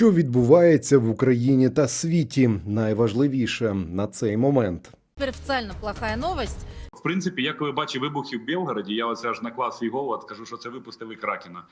Що відбувається в Україні та світі? Найважливіше на цей момент. Теперь официально плохая новость. В принципі, я коли бачив вибухи в Білгороді, я оце аж наклав свій голод, скажу, що це випустили Кракена.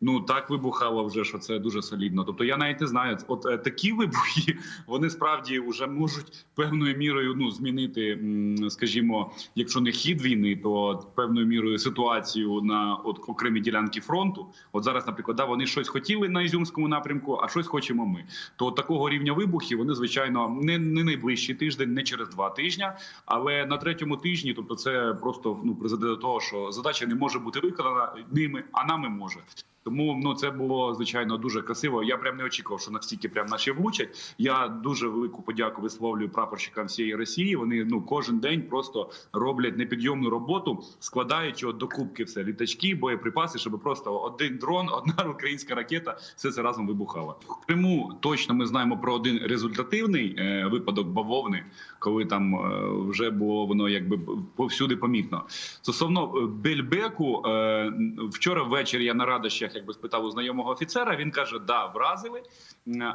Ну так вибухало вже, що це дуже солідно. Тобто я навіть не знаю, от е, такі вибухи вони справді вже можуть певною мірою ну змінити, м, скажімо, якщо не хід війни, то певною мірою ситуацію на от окремі ділянки фронту. От зараз, наприклад, да, вони щось хотіли на Ізюмському напрямку, а щось хочемо ми. То такого рівня вибухів вони звичайно не, не найближчий тиждень, не через два тижні, але на третьому тижні, тобто це просто ну призведе до того, що задача не може бути виконана ними, а нами може. Тому ну це було звичайно дуже красиво. Я прям не очікував, що настільки прям наші влучать. Я дуже велику подяку висловлюю прапорщикам всієї Росії. Вони ну кожен день просто роблять непідйомну роботу, складаючи от до все літачки, боєприпаси, щоб просто один дрон, одна українська ракета, все це разом вибухало. В Криму точно ми знаємо про один результативний е, випадок бавовни, коли там е, вже було воно якби повсюди помітно. Стосовно е, Бельбеку, е, вчора ввечері я на радощах якби спитав у знайомого офіцера. Він каже, да, вразили.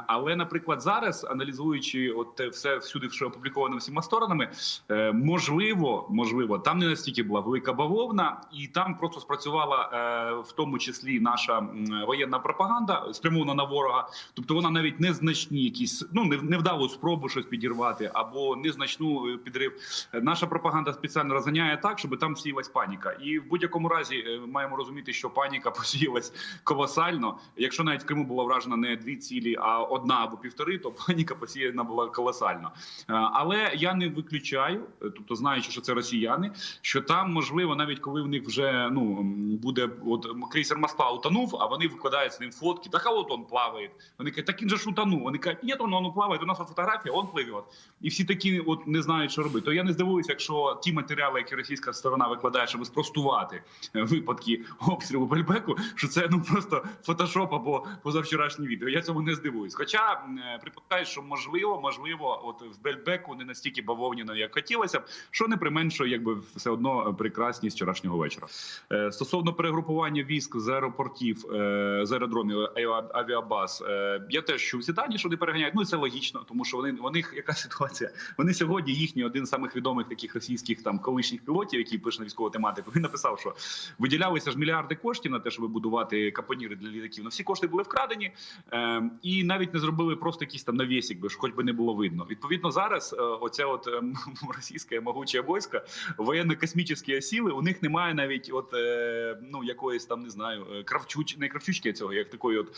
Але, наприклад, зараз аналізуючи от все всюди, що опубліковано всіма сторонами, е, можливо, можливо, там не настільки була велика бавовна, і там просто спрацювала е, в тому числі наша воєнна пропаганда спрямована на ворога. Тобто вона навіть незначні якісь ну невдалу спробу щось підірвати або незначну е, підрив. Наша пропаганда спеціально розганяє так, щоб там сіялась паніка. І в будь-якому разі маємо розуміти, що паніка посіялась колосально. Якщо навіть в Криму була вражена не дві цілі, а одна або півтори, то паніка посіяна була колосально. Е, Але я не виключаю, е, тобто знаючи, що це росіяни, що там можливо, навіть коли в них вже ну буде от крейсер Москва утонув, а вони викладають з ним фотки. Так а от он плаває. Вони кажуть, так він же ж утонув. Вони кажуть, ні, он, он плаває. У нас фотографія, он пливе. І всі такі от не знають, що робити. То я не здивуюся, якщо ті матеріали, які російська сторона викладає, щоб спростувати е, випадки обстрілу Бельбеку, що це ну просто фотошоп або позавчорашнє відео. Я цьому не здивуюсь. Хоча е, припускаю, що можливо, можливо, от в Бельбеку не настільки бавовняно, як хотілося б, що не применшує, якби все одно прекрасність вчорашнього вечора. Е, Стосовно перегрупування військ з аеропортів, е, з аеродромів аеро- авіабаз, е, я теж чув ці дані, що вони переганяють. Ну це логічно, тому що вони у них яка ситуація? Вони сьогодні їхній один з самих відомих таких російських там колишніх пілотів, який пише на військову тематику. Він написав, що виділялися ж мільярди коштів на те, щоб будувати капоніри для літаків. Ну всі кошти були вкрадені, е, і навіть не зробили просто якийсь там навісик, би ж хоч би не було видно. Відповідно, зараз е, оця от е, російська могуча війська, воєнно-космічні сили, у них немає навіть от е, ну якоїсь там не знаю е, кравчуч, не кравчучки цього, як такої от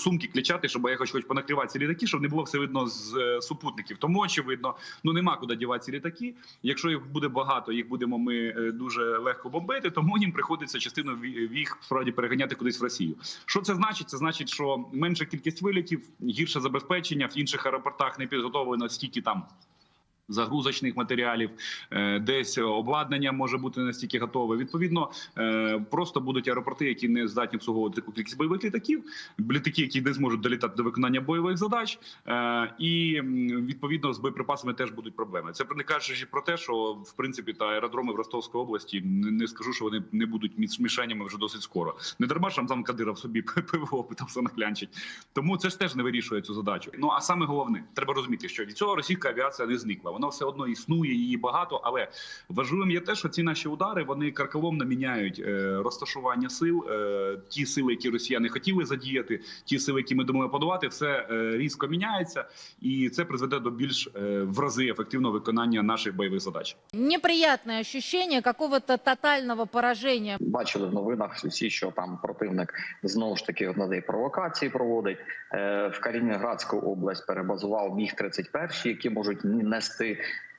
сумки клічати, щоб я хоч хоч понакривати ці літаки, щоб не було все видно з супутників. Тому очевидно, ну нема куди дівати ці літаки. Якщо їх буде багато, їх будемо ми дуже легко бомбити. Тому їм приходиться частину їх справді переганяти кудись в Росію. Що це значить? Це значить, що менша кількість вилітів, гірше забезпечення в інших аеропортах не підготовлено стільки там. Загрузочних матеріалів, е, десь обладнання може бути настільки готове. Відповідно, е, просто будуть аеропорти, які не здатні обслуговувати таку кількість бойових літаків, літаки, які не зможуть долітати до виконання бойових задач, Е, і відповідно з боєприпасами теж будуть проблеми. Це не кажучи про те, що в принципі та аеродроми в Ростовській області не, скажу, що вони не будуть мішенями вже досить скоро. Не дарма ж Рамзан Кадиров собі ПВО питався наклянчить. Тому це ж теж не вирішує цю задачу. Ну а саме головне, треба розуміти, що від цього російська авіація не зникла. Вона все одно існує, її багато. Але важливим є те, що ці наші удари вони карколомно міняють е, розташування сил, е, ті сили, які росіяни хотіли задіяти, ті сили, які ми думали подавати, все е, різко міняється, і це призведе до більш в рази ефективного виконання наших бойових задач. Неприятное ощущение какого-то тотального поражения. Бачили в новинах всі, що там противник знову ж таки надає провокації проводить в Калінінградську область. Перебазував міг 31 які можуть нести.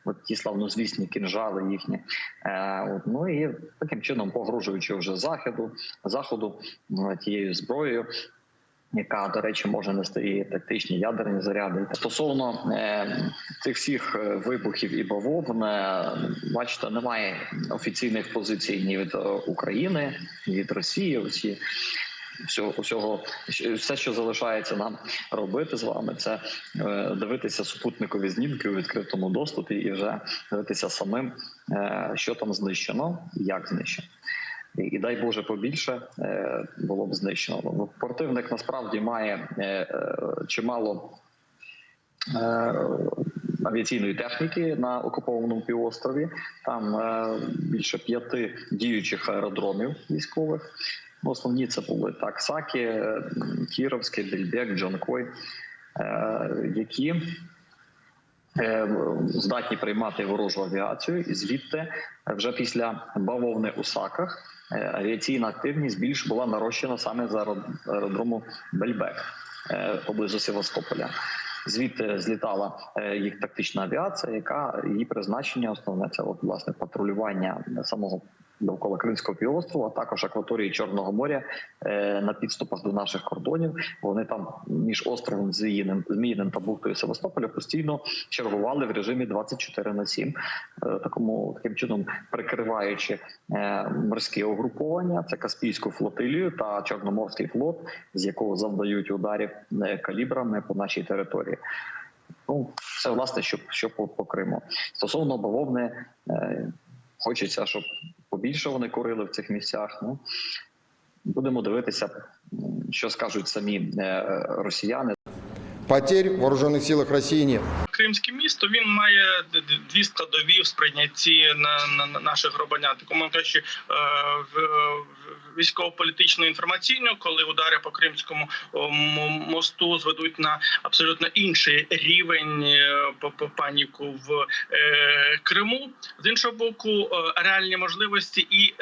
От ті славнозвісні кінжали їхні, е, от, ну і таким чином погрожуючи вже заходу, заходу е, тією зброєю, яка, до речі, може нести і тактичні ядерні заряди. Стосовно е, цих всіх е, вибухів і бавовн, бачите, немає офіційних позицій ні від е, України, ні від Росії. Усі всього, усього все, що залишається нам робити з вами, це е, дивитися супутникові знімки у відкритому доступі і вже дивитися самим, е, що там знищено, і як знищено. і, дай Боже побільше е, було б знищено. Противник насправді має чимало. Авіаційної техніки на окупованому півострові там більше п'яти діючих аеродромів військових. Ну, Основні це були так Сакі, е, Кіровський, Бельбек, Джонкой, е, які е, здатні приймати ворожу авіацію, і звідти вже після бавовни у Саках авіаційна активність більш була нарощена саме за аеродрому Бельбек поблизу Севастополя. Звідти злітала їх тактична авіація, яка її призначення основне це от власне патрулювання самого довкола Кримського півострова, а також акваторії Чорного моря е, на підступах до наших кордонів. Вони там між островом Зміїним, Зміїним та бухтою Севастополя постійно чергували в режимі 24 на 7, е, такому таким чином прикриваючи е, морські угруповання, це Каспійську флотилію та Чорноморський флот, з якого завдають ударів калібрами по нашій території. Ну, це власне, що, що по, по Криму. Стосовно бавовни, хочеться, щоб побільше вони курили в цих місцях. Ну будемо дивитися, що скажуть самі е, росіяни. Потерь в вооруженных силах России нет. Кримське місто він має дві складові в сприйнятті на, на, на наших громадян. Такому кажучи, е, військово-політично інформаційно, коли удари по кримському мосту зведуть на абсолютно інший рівень е, по, по паніку в е, Криму. З іншого боку, реальні можливості і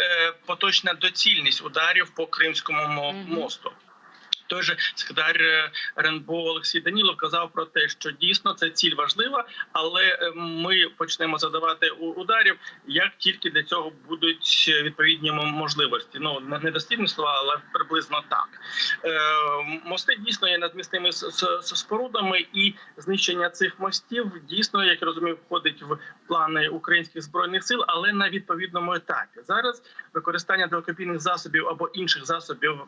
поточна доцільність ударів по кримському мо- мосту. Той же секретар е, РНБО Олексій Данілов казав про те, що дійсно це ціль важлива, але е, ми почнемо задавати ударів, як тільки для цього будуть відповідні можливості. Ну не дослідні слова, але приблизно так. Е, Мости дійсно є надмісними спорудами, і знищення цих мостів дійсно, як я розумію, входить в плани українських збройних сил, але на відповідному етапі. Зараз використання далекобійних засобів або інших засобів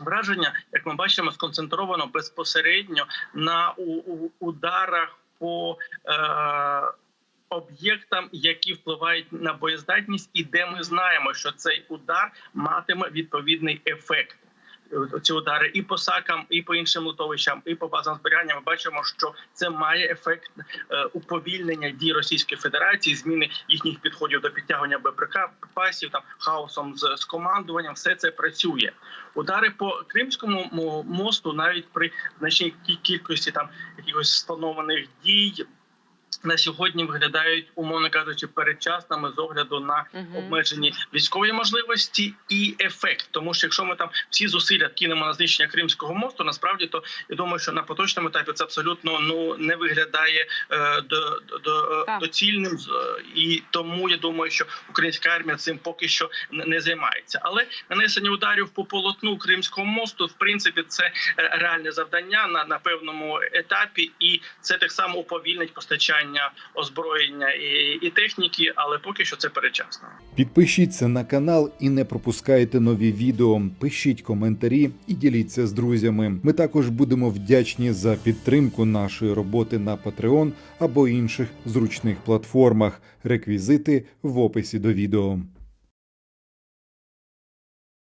враження, як ми бачимо, сконцентровано безпосередньо на ударах по е, об'єктам, які впливають на боєздатність, і де ми знаємо, що цей удар матиме відповідний ефект. Ці удари і по сакам, і по іншим лутовищам, і по базам зберігання. Ми бачимо, що це має ефект е, уповільнення дій Російської Федерації, зміни їхніх підходів до підтягування боєприпасів, там хаосом з, з командуванням. Все це працює. Удари по Кримському мо- мосту, навіть при значній кі- кількості там якихось спланованих дій. На сьогодні виглядають, умовно кажучи, передчасними з огляду на обмежені військові можливості і ефект. Тому що якщо ми там всі зусилля кинемо на знищення Кримського мосту, насправді то я думаю, що на поточному етапі це абсолютно ну не виглядає е, до, до, доцільним е, і тому я думаю, що українська армія цим поки що не, займається. Але нанесення ударів по полотну Кримського мосту, в принципі, це е, реальне завдання на, на певному етапі, і це так само уповільнить постачання озброєння і, і техніки, але поки що це перечасно. Підпишіться на канал і не пропускайте нові відео. Пишіть коментарі і діліться з друзями. Ми також будемо вдячні за підтримку нашої роботи на Patreon або інших зручних платформах. Реквізити в описі до відео.